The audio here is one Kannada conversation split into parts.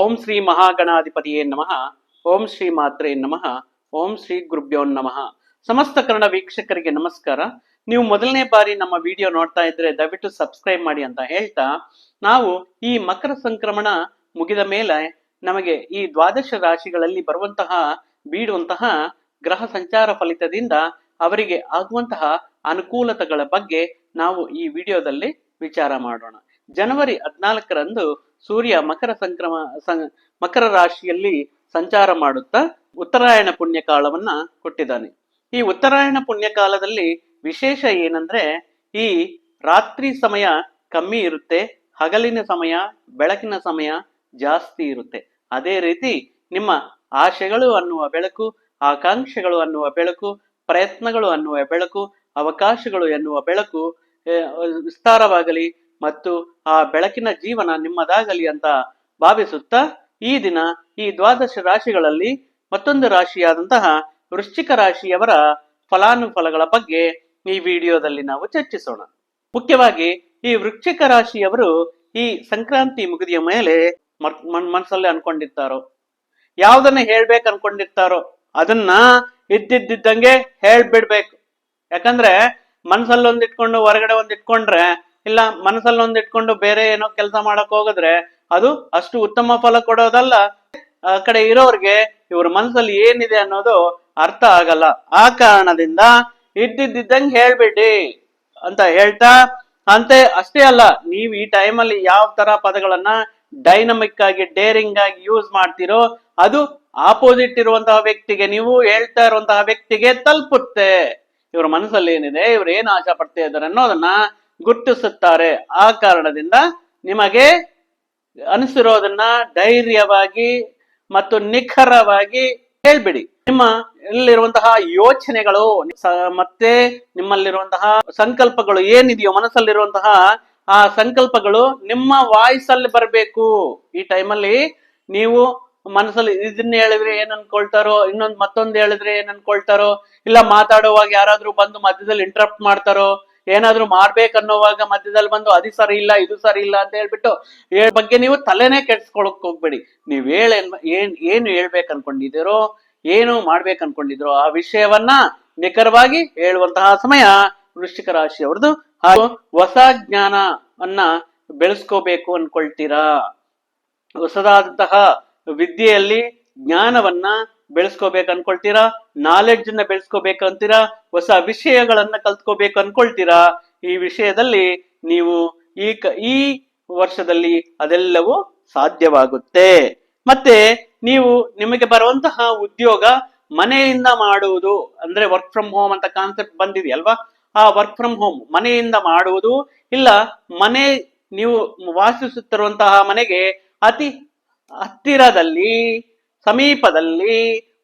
ಓಂ ಶ್ರೀ ಮಹಾಗಣಾಧಿಪತಿಯೇ ನಮಃ. ಓಂ ಶ್ರೀ ಮಾತ್ರೇ ನಮಃ. ಓಂ ಶ್ರೀ ಗುರುಭ್ಯೋ ನಮಃ. ಸಮಸ್ತ ಕನ್ನಡ ವೀಕ್ಷಕರಿಗೆ ನಮಸ್ಕಾರ. ನೀವು ಮೊದಲನೇ ಬಾರಿ ನಮ್ಮ ವಿಡಿಯೋ ನೋಡ್ತಾ ಇದ್ರೆ ದಯವಿಟ್ಟು ಸಬ್ಸ್ಕ್ರೈಬ್ ಮಾಡಿ ಅಂತ ಹೇಳ್ತಾ, ನಾವು ಈ ಮಕರ ಸಂಕ್ರಮಣ ಮುಗಿದ ಮೇಲೆ ನಮಗೆ ಈ ದ್ವಾದಶ ರಾಶಿಗಳಲ್ಲಿ ಬರುವಂತಹ, ಬೀಡುವಂತಹ ಗ್ರಹ ಸಂಚಾರ ಫಲಿತದಿಂದ ಅವರಿಗೆ ಆಗುವಂತಹ ಅನುಕೂಲತೆಗಳ ಬಗ್ಗೆ ನಾವು ಈ ವಿಡಿಯೋದಲ್ಲಿ ವಿಚಾರ ಮಾಡೋಣ. ಜನವರಿ ಹದಿನಾಲ್ಕರಂದು ಸೂರ್ಯ ಮಕರ ಸಂಕ್ರಮ ಮಕರ ರಾಶಿಯಲ್ಲಿ ಸಂಚಾರ ಮಾಡುತ್ತಾ ಉತ್ತರಾಯಣ ಪುಣ್ಯಕಾಲವನ್ನ ಕೊಟ್ಟಿದ್ದಾನೆ. ಈ ಉತ್ತರಾಯಣ ಪುಣ್ಯಕಾಲದಲ್ಲಿ ವಿಶೇಷ ಏನಂದ್ರೆ ಈ ರಾತ್ರಿ ಸಮಯ ಕಮ್ಮಿ ಇರುತ್ತೆ, ಹಗಲಿನ ಸಮಯ, ಬೆಳಕಿನ ಸಮಯ ಜಾಸ್ತಿ ಇರುತ್ತೆ. ಅದೇ ರೀತಿ ನಿಮ್ಮ ಆಶೆಗಳು ಅನ್ನುವ ಬೆಳಕು, ಆಕಾಂಕ್ಷೆಗಳು ಅನ್ನುವ ಬೆಳಕು, ಪ್ರಯತ್ನಗಳು ಅನ್ನುವ ಬೆಳಕು, ಅವಕಾಶಗಳು ಎನ್ನುವ ಬೆಳಕು ವಿಸ್ತಾರವಾಗಲಿ ಮತ್ತು ಆ ಬೆಳಕಿನ ಜೀವನ ನಿಮ್ಮದಾಗಲಿ ಅಂತ ಭಾವಿಸುತ್ತಾ, ಈ ದಿನ ಈ ದ್ವಾದಶ ರಾಶಿಗಳಲ್ಲಿ ಮತ್ತೊಂದು ರಾಶಿಯಾದಂತಹ ವೃಶ್ಚಿಕ ರಾಶಿಯವರ ಫಲಾನುಫಲಗಳ ಬಗ್ಗೆ ಈ ವಿಡಿಯೋದಲ್ಲಿ ನಾವು ಚರ್ಚಿಸೋಣ. ಮುಖ್ಯವಾಗಿ ಈ ವೃಶ್ಚಿಕ ರಾಶಿಯವರು ಈ ಸಂಕ್ರಾಂತಿ ಮುಗಿದಿಯ ಮೇಲೆ ಮನಸ್ಸಲ್ಲಿ ಅನ್ಕೊಂಡಿರ್ತಾರೋ? ಯಾವ್ದನ್ನ ಹೇಳ್ಬೇಕು ಅನ್ಕೊಂಡಿರ್ತಾರೋ? ಅದನ್ನ ಇದ್ದಿದ್ದಂಗೆ ಹೇಳ್ಬಿಡ್ಬೇಕು. ಯಾಕಂದ್ರೆ ಮನಸ್ಸಲ್ಲಿ ಒಂದಿಟ್ಕೊಂಡು ಹೊರಗಡೆ ಒಂದ್ ಇಟ್ಕೊಂಡ್ರೆ ಇಲ್ಲ ಮನಸ್ಸಲ್ಲಿ ಒಂದ್ ಇಟ್ಕೊಂಡು ಬೇರೆ ಏನೋ ಕೆಲಸ ಮಾಡಕ್ ಹೋಗಿದ್ರೆ ಅದು ಅಷ್ಟು ಉತ್ತಮ ಫಲ ಕೊಡೋದಲ್ಲ. ಆ ಕಡೆ ಇರೋರ್ಗೆ ಇವ್ರ ಮನಸ್ಸಲ್ಲಿ ಏನಿದೆ ಅನ್ನೋದು ಅರ್ಥ ಆಗಲ್ಲ. ಆ ಕಾರಣದಿಂದ ಇದ್ದಿದ್ದಂಗೆ ಹೇಳ್ಬಿಡಿ ಅಂತ ಹೇಳ್ತಾ, ಅಂತೆ ಅಷ್ಟೇ ಅಲ್ಲ, ನೀವು ಈ ಟೈಮಲ್ಲಿ ಯಾವ ತರ ಪದಗಳನ್ನ ಡೈನಮಿಕ್ ಆಗಿ, ಡೇರಿಂಗ್ ಆಗಿ ಯೂಸ್ ಮಾಡ್ತೀರೋ, ಅದು ಆಪೋಸಿಟ್ ಇರುವಂತಹ ವ್ಯಕ್ತಿಗೆ, ನೀವು ಹೇಳ್ತಾ ಇರುವಂತಹ ವ್ಯಕ್ತಿಗೆ ತಲುಪುತ್ತೆ. ಇವ್ರ ಮನಸ್ಸಲ್ಲಿ ಏನಿದೆ, ಇವ್ರು ಏನ್ ಆಶೆ ಪಡ್ತಾ ಇದ್ದಾರೆ ಅನ್ನೋದನ್ನ ಗುರುತಿಸುತ್ತಾರೆ ಆ ಕಾರಣದಿಂದ ನಿಮಗೆ ಅನಿಸಿರೋದನ್ನ ಧೈರ್ಯವಾಗಿ ಮತ್ತು ನಿಖರವಾಗಿ ಹೇಳ್ಬಿಡಿ. ನಿಮ್ಮ ಇಲ್ಲಿರುವಂತಹ ಯೋಚನೆಗಳು ಮತ್ತೆ ನಿಮ್ಮಲ್ಲಿರುವಂತಹ ಸಂಕಲ್ಪಗಳು ಏನಿದೆಯೋ, ಮನಸ್ಸಲ್ಲಿರುವಂತಹ ಆ ಸಂಕಲ್ಪಗಳು ನಿಮ್ಮ ವಾಯ್ಸ್ ಅಲ್ಲಿ ಬರಬೇಕು. ಈ ಟೈಮಲ್ಲಿ ನೀವು ಮನಸ್ಸಲ್ಲಿ ಇದನ್ನ ಹೇಳಿದ್ರೆ ಏನ್ ಅನ್ಕೊಳ್ತಾರೋ, ಇನ್ನೊಂದು ಮತ್ತೊಂದ್ ಹೇಳಿದ್ರೆ ಏನ್ ಅನ್ಕೊಳ್ತಾರೋ, ಇಲ್ಲ ಮಾತಾಡುವಾಗ ಯಾರಾದ್ರೂ ಬಂದು ಮಧ್ಯದಲ್ಲಿ ಇಂಟ್ರಪ್ಟ್ ಮಾಡ್ತಾರೋ ಏನಾದ್ರೂ ಮಾಡ್ಬೇಕನ್ನೋವಾಗ ಮಧ್ಯದಲ್ಲಿ ಬಂದು ಅದು ಸರಿ ಇಲ್ಲ, ಇದು ಸರಿ ಇಲ್ಲ ಅಂತ ಹೇಳ್ಬಿಟ್ಟು ಬಗ್ಗೆ ನೀವು ತಲೆನೇ ಕೆಡ್ಸ್ಕೊಳಕ್ ಹೋಗ್ಬೇಡಿ. ನೀವ್ ಹೇಳ ಏನ್, ಏನು ಹೇಳ್ಬೇಕು ಅನ್ಕೊಂಡಿದ್ದೀರೋ ಏನು ಮಾಡ್ಬೇಕು ಅನ್ಕೊಂಡಿದ್ರು ಆ ವಿಷಯವನ್ನ ನಿಖರವಾಗಿ ಹೇಳುವಂತಹ ಸಮಯ ವೃಶ್ಚಿಕ ರಾಶಿಯವ್ರದ್ದು. ಹಾಗೂ ಹೊಸ ಜ್ಞಾನವನ್ನ ಬೆಳೆಸ್ಕೋಬೇಕು ಅನ್ಕೊಳ್ತೀರಾ? ಹೊಸದಾದಂತಹ ವಿದ್ಯೆಯಲ್ಲಿ ಜ್ಞಾನವನ್ನ ಬೆಳೆಸ್ಕೋಬೇಕು ಅನ್ಕೊಳ್ತೀರಾ? ನಾಲೆಡ್ಜ್ ಅನ್ನ ಬೆಳೆಸ್ಕೋಬೇಕು ಅಂತೀರಾ? ಹೊಸ ವಿಷಯಗಳನ್ನ ಕಲ್ತ್ಕೋಬೇಕು ಅನ್ಕೊಳ್ತೀರಾ? ಈ ವಿಷಯದಲ್ಲಿ ನೀವು ಈ ಈ ವರ್ಷದಲ್ಲಿ ಅದೆಲ್ಲವೂ ಸಾಧ್ಯವಾಗುತ್ತೆ. ಮತ್ತೆ ನೀವು ನಿಮಗೆ ಬರುವಂತಹ ಉದ್ಯೋಗ ಮನೆಯಿಂದ ಮಾಡುವುದು, ಅಂದ್ರೆ ವರ್ಕ್ ಫ್ರಮ್ ಹೋಮ್ ಅಂತ ಕಾನ್ಸೆಪ್ಟ್ ಬಂದಿದೆ ಅಲ್ವಾ ಆ ವರ್ಕ್ ಫ್ರಮ್ ಹೋಮ್ ಮನೆಯಿಂದ ಮಾಡುವುದು, ಇಲ್ಲ ಮನೆ ನೀವು ವಾಸಿಸುತ್ತಿರುವಂತಹ ಮನೆಗೆ ಅತಿ ಹತ್ತಿರದಲ್ಲಿ ಸಮೀಪದಲ್ಲಿ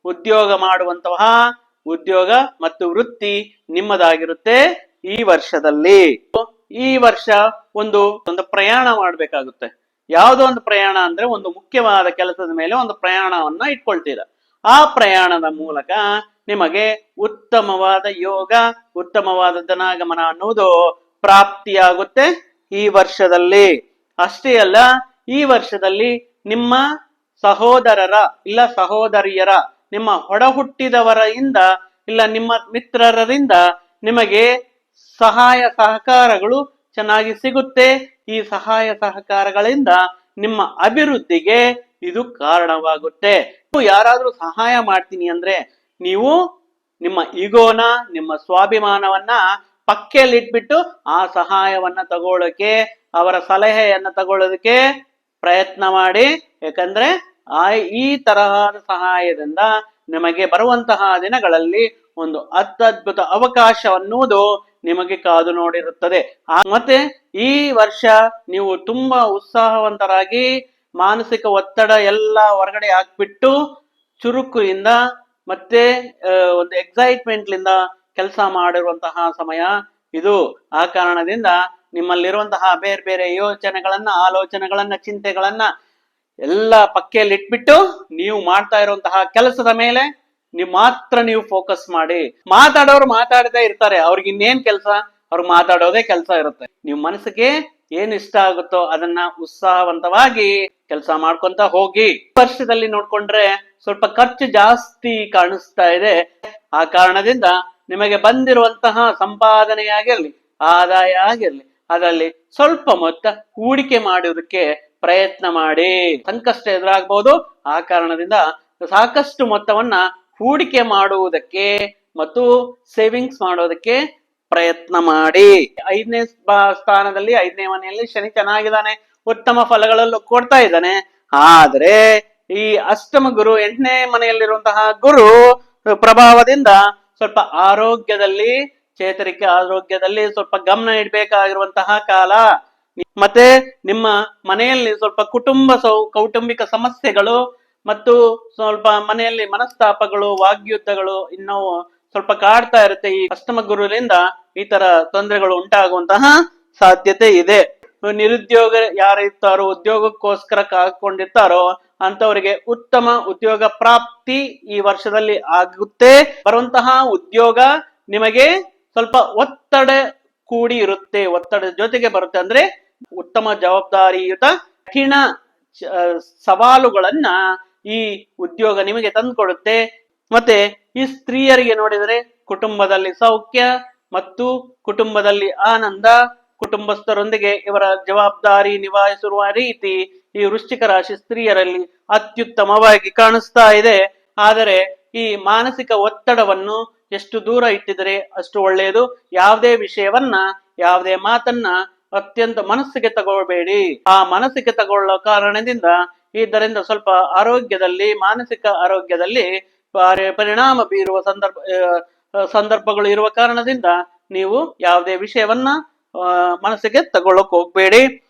ಉದ್ಯೋಗ ಮಾಡುವಂತಹ ಉದ್ಯೋಗ ಮತ್ತು ವೃತ್ತಿ ನಿಮ್ಮದಾಗಿರುತ್ತೆ ಈ ವರ್ಷದಲ್ಲಿ. ಈ ವರ್ಷ ಒಂದು ಒಂದು ಪ್ರಯಾಣ ಮಾಡಬೇಕಾಗುತ್ತೆ. ಯಾವುದೋ ಒಂದು ಪ್ರಯಾಣ ಅಂದ್ರೆ ಒಂದು ಮುಖ್ಯವಾದ ಕೆಲಸದ ಮೇಲೆ ಒಂದು ಪ್ರಯಾಣವನ್ನ ಇಟ್ಕೊಳ್ತೀರ. ಆ ಪ್ರಯಾಣದ ಮೂಲಕ ನಿಮಗೆ ಉತ್ತಮವಾದ ಯೋಗ, ಉತ್ತಮವಾದ ಧನಾಗಮನ ಅನ್ನುವುದು ಪ್ರಾಪ್ತಿಯಾಗುತ್ತೆ ಈ ವರ್ಷದಲ್ಲಿ. ಅಷ್ಟೇ ಅಲ್ಲ, ಈ ವರ್ಷದಲ್ಲಿ ನಿಮ್ಮ ಸಹೋದರರ ಇಲ್ಲ ಸಹೋದರಿಯರ, ನಿಮ್ಮ ಹೊಡಹುಟ್ಟಿದವರಿಂದ ಇಲ್ಲ ನಿಮ್ಮ ಮಿತ್ರರರಿಂದ ನಿಮಗೆ ಸಹಾಯ ಸಹಕಾರಗಳು ಚೆನ್ನಾಗಿ ಸಿಗುತ್ತೆ. ಈ ಸಹಾಯ ಸಹಕಾರಗಳಿಂದ ನಿಮ್ಮ ಅಭಿವೃದ್ಧಿಗೆ ಇದು ಕಾರಣವಾಗುತ್ತೆ. ಯಾರಾದ್ರೂ ಸಹಾಯ ಮಾಡ್ತೀನಿ ಅಂದ್ರೆ ನೀವು ನಿಮ್ಮ ಈಗೋನ, ನಿಮ್ಮ ಸ್ವಾಭಿಮಾನವನ್ನ ಪಕ್ಕೆಯಲ್ಲಿಟ್ಬಿಟ್ಟು ಆ ಸಹಾಯವನ್ನ ತಗೊಳ್ಳೋಕೆ, ಅವರ ಸಲಹೆಯನ್ನ ತಗೊಳ್ಳೋದಕ್ಕೆ ಪ್ರಯತ್ನ ಮಾಡಿ ಯಾಕಂದ್ರೆ ಆ, ಈ ತರಹದ ಸಹಾಯದಿಂದ ನಿಮಗೆ ಬರುವಂತಹ ದಿನಗಳಲ್ಲಿ ಒಂದು ಅತ್ಯದ್ಭುತ ಅವಕಾಶ ಅನ್ನುವುದು ನಿಮಗೆ ಕಾದು ನೋಡಿರುತ್ತದೆ. ಮತ್ತೆ ಈ ವರ್ಷ ನೀವು ತುಂಬಾ ಉತ್ಸಾಹವಂತರಾಗಿ ಮಾನಸಿಕ ಒತ್ತಡ ಎಲ್ಲ ಹೊರಗಡೆ ಹಾಕ್ಬಿಟ್ಟು ಚುರುಕುಯಿಂದ ಮತ್ತೆ ಒಂದು ಎಕ್ಸೈಟ್ಮೆಂಟ್ ಲಿಂದ ಕೆಲಸ ಮಾಡಿರುವಂತಹ ಸಮಯ ಇದು. ಆ ಕಾರಣದಿಂದ ನಿಮ್ಮಲ್ಲಿರುವಂತಹ ಬೇರೆ ಬೇರೆ ಯೋಚನೆಗಳನ್ನ, ಆಲೋಚನೆಗಳನ್ನ, ಚಿಂತೆಗಳನ್ನ ಎಲ್ಲ ಪಕ್ಕೆಯಲ್ಲಿ ಇಟ್ಬಿಟ್ಟು ನೀವು ಮಾಡ್ತಾ ಇರುವಂತಹ ಕೆಲಸದ ಮೇಲೆ ನೀವು ಮಾತ್ರ ನೀವು ಫೋಕಸ್ ಮಾಡಿ. ಮಾತಾಡೋರು ಮಾತಾಡದೇ ಇರ್ತಾರೆ. ಅವ್ರಿಗೆ ಇನ್ನೇನ್ ಕೆಲಸ? ಅವ್ರಿಗೆ ಮಾತಾಡೋದೇ ಕೆಲಸ ಇರುತ್ತೆ. ನೀವು ಮನಸ್ಸಿಗೆ ಏನ್ ಇಷ್ಟ ಆಗುತ್ತೋ ಅದನ್ನ ಉತ್ಸಾಹವಂತವಾಗಿ ಕೆಲಸ ಮಾಡ್ಕೊಂತ ಹೋಗಿ. ವರ್ಷದಲ್ಲಿ ನೋಡ್ಕೊಂಡ್ರೆ ಸ್ವಲ್ಪ ಖರ್ಚು ಜಾಸ್ತಿ ಕಾಣಿಸ್ತಾ ಇದೆ. ಆ ಕಾರಣದಿಂದ ನಿಮಗೆ ಬಂದಿರುವಂತಹ ಸಂಪಾದನೆ ಆಗಿರ್ಲಿ ಆದಾಯ ಆಗಿರ್ಲಿ ಅದರಲ್ಲಿ ಸ್ವಲ್ಪ ಮೊತ್ತ ಹೂಡಿಕೆ ಮಾಡುವುದಕ್ಕೆ ಪ್ರಯತ್ನ ಮಾಡಿ. ಸಂಕಷ್ಟ ಎದುರಾಗಬಹುದು ಆ ಕಾರಣದಿಂದ ಸಾಕಷ್ಟು ಮೊತ್ತವನ್ನ ಹೂಡಿಕೆ ಮಾಡುವುದಕ್ಕೆ ಮತ್ತು ಸೇವಿಂಗ್ಸ್ ಮಾಡೋದಕ್ಕೆ ಪ್ರಯತ್ನ ಮಾಡಿ. ಐದನೇ ಸ್ಥಾನದಲ್ಲಿ, ಐದನೇ ಮನೆಯಲ್ಲಿ ಶನಿ ಚೆನ್ನಾಗಿದ್ದಾನೆ. ಉತ್ತಮ ಫಲಗಳಲ್ಲೂ ಕೊಡ್ತಾ ಇದ್ದಾನೆ. ಆದ್ರೆ ಈ ಅಷ್ಟಮ ಗುರು, ಎಂಟನೇ ಮನೆಯಲ್ಲಿರುವಂತಹ ಗುರು, ಪ್ರಭಾವದಿಂದ ಸ್ವಲ್ಪ ಆರೋಗ್ಯದಲ್ಲಿ ಚೇತರಿಕೆ ಆರೋಗ್ಯದಲ್ಲಿ ಸ್ವಲ್ಪ ಗಮನ ಇಡಬೇಕಾಗಿರುವಂತಹ ಕಾಲ. ಮತ್ತೆ ನಿಮ್ಮ ಮನೆಯಲ್ಲಿ ಸ್ವಲ್ಪ ಕುಟುಂಬ ಸೌ, ಕೌಟುಂಬಿಕ ಸಮಸ್ಯೆಗಳು ಮತ್ತು ಸ್ವಲ್ಪ ಮನೆಯಲ್ಲಿ ಮನಸ್ತಾಪಗಳು, ವಾಗ್ಯುದ್ಧಗಳು ಇನ್ನೂ ಸ್ವಲ್ಪ ಕಾಡ್ತಾ ಇರುತ್ತೆ. ಈ ಅಷ್ಟಮ ಗುರುವಿನಿಂದ ಈ ತರ ತೊಂದರೆಗಳು ಉಂಟಾಗುವಂತಹ ಸಾಧ್ಯತೆ ಇದೆ. ನಿರುದ್ಯೋಗ ಯಾರು ಇರ್ತಾರೋ, ಉದ್ಯೋಗಕ್ಕೋಸ್ಕರ ಕಾಕೊಂಡಿರ್ತಾರೋ ಅಂತವರಿಗೆ ಉತ್ತಮ ಉದ್ಯೋಗ ಪ್ರಾಪ್ತಿ ಈ ವರ್ಷದಲ್ಲಿ ಆಗುತ್ತೆ. ಬರುವಂತಹ ಉದ್ಯೋಗ ನಿಮಗೆ ಸ್ವಲ್ಪ ಒತ್ತಡ ಕೂಡಿ ಇರುತ್ತೆ ಒತ್ತಡದ ಜೊತೆಗೆ ಬರುತ್ತೆ ಅಂದ್ರೆ ಉತ್ತಮ ಜವಾಬ್ದಾರಿಯುತ ಕಠಿಣ ಸವಾಲುಗಳನ್ನ ಈ ಉದ್ಯೋಗ ನಿಮಗೆ ತಂದುಕೊಡುತ್ತೆ. ಮತ್ತೆ ಈ ಸ್ತ್ರೀಯರಿಗೆ ನೋಡಿದರೆ ಕುಟುಂಬದಲ್ಲಿ ಸೌಖ್ಯ ಮತ್ತು ಕುಟುಂಬದಲ್ಲಿ ಆನಂದ, ಕುಟುಂಬಸ್ಥರೊಂದಿಗೆ ಇವರ ಜವಾಬ್ದಾರಿ ನಿಭಾಯಿಸಿರುವ ರೀತಿ ಈ ವೃಶ್ಚಿಕ ರಾಶಿ ಸ್ತ್ರೀಯರಲ್ಲಿ ಅತ್ಯುತ್ತಮವಾಗಿ ಕಾಣಿಸ್ತಾ ಇದೆ. ಆದರೆ ಈ ಮಾನಸಿಕ ಒತ್ತಡವನ್ನು ಎಷ್ಟು ದೂರ ಇಟ್ಟಿದರೆ ಅಷ್ಟು ಒಳ್ಳೆಯದು. ಯಾವುದೇ ವಿಷಯವನ್ನ, ಯಾವುದೇ ಮಾತನ್ನ ಅತ್ಯಂತ ಮನಸ್ಸಿಗೆ ತಗೊಳ್ಬೇಡಿ. ಆ ಮನಸ್ಸಿಗೆ ತಗೊಳ್ಳೋ ಕಾರಣದಿಂದ ಇದರಿಂದ ಸ್ವಲ್ಪ ಆರೋಗ್ಯದಲ್ಲಿ, ಮಾನಸಿಕ ಆರೋಗ್ಯದಲ್ಲಿ ಪಾರಿ- ಪರಿಣಾಮ ಬೀರುವ ಸಂದರ್ಭ ಸಂದರ್ಭಗಳು ಇರುವ ಕಾರಣದಿಂದ ನೀವು ಯಾವುದೇ ವಿಷಯವನ್ನ ಮನಸ್ಸಿಗೆ ತಗೊಳ್ಳಕ್ ಹೋಗ್ಬೇಡಿ.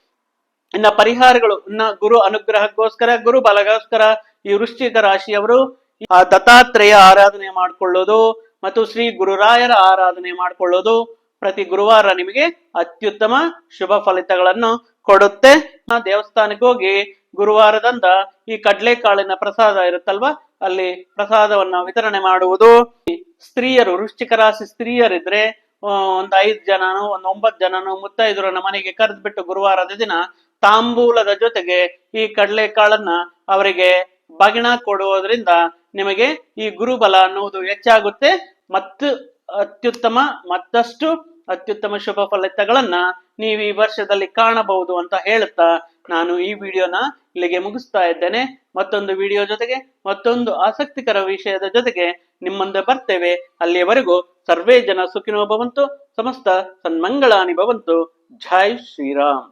ಇನ್ನ ಪರಿಹಾರಗಳು, ಇನ್ನ ಗುರು ಅನುಗ್ರಹಕ್ಕೋಸ್ಕರ ಗುರು ಬಲಗೋಸ್ಕರ ಈ ವೃಶ್ಚಿಕ ರಾಶಿಯವರು ಆ ದತ್ತಾತ್ರೇಯ ಆರಾಧನೆ ಮಾಡ್ಕೊಳ್ಳೋದು. ಮತ್ತು ಶ್ರೀ ಗುರುರಾಯರ ಆರಾಧನೆ ಮಾಡಿಕೊಳ್ಳೋದು ಪ್ರತಿ ಗುರುವಾರ ನಿಮಗೆ ಅತ್ಯುತ್ತಮ ಶುಭ ಫಲಿತಗಳನ್ನು ಕೊಡುತ್ತೆ. ದೇವಸ್ಥಾನಕ್ಕೆ ಹೋಗಿ ಗುರುವಾರದಂದ ಈ ಕಡ್ಲೆಕಾಳಿನ ಪ್ರಸಾದ ಇರುತ್ತಲ್ವಾ? ಅಲ್ಲಿ ಪ್ರಸಾದವನ್ನ ವಿತರಣೆ ಮಾಡುವುದು. ಸ್ತ್ರೀಯರು, ವೃಶ್ಚಿಕ ರಾಶಿ ಸ್ತ್ರೀಯರಿದ್ರೆ ಒಂದ್ ಐದ್ ಜನನೋ, ಒಂದ್ ಒಂಬತ್ ಜನನು ಮುತ್ತೈದರನ್ನ ಮನೆಗೆ ಕರೆದ್ಬಿಟ್ಟು ಗುರುವಾರದ ದಿನ ತಾಂಬೂಲದ ಜೊತೆಗೆ ಈ ಕಡಲೆಕಾಳನ್ನ ಅವರಿಗೆ ಬಗಿಣ ಕೊಡುವುದರಿಂದ ನಿಮಗೆ ಈ ಗುರುಬಲ ಅನ್ನುವುದು ಹೆಚ್ಚಾಗುತ್ತೆ. ಮತ್ತು ಅತ್ಯುತ್ತಮ, ಮತ್ತಷ್ಟು ಅತ್ಯುತ್ತಮ ಶುಭ ಫಲಿತಗಳನ್ನ ನೀವು ಈ ವರ್ಷದಲ್ಲಿ ಕಾಣಬಹುದು ಅಂತ ಹೇಳುತ್ತಾ ನಾನು ಈ ವಿಡಿಯೋನ ಇಲ್ಲಿಗೆ ಮುಗಿಸ್ತಾ ಇದ್ದೇನೆ. ಮತ್ತೊಂದು ವಿಡಿಯೋ ಜೊತೆಗೆ, ಮತ್ತೊಂದು ಆಸಕ್ತಿಕರ ವಿಷಯದ ಜೊತೆಗೆ ನಿಮ್ಮಂದ ಬರ್ತೇವೆ. ಅಲ್ಲಿಯವರೆಗೂ ಸರ್ವೇ ಜನ ಸುಖಿನೋ ಭವಂತು, ಸಮಸ್ತ ಸನ್ಮಂಗಳಾನಿ ಭವಂತು. ಜೈ ಶ್ರೀರಾಮ್.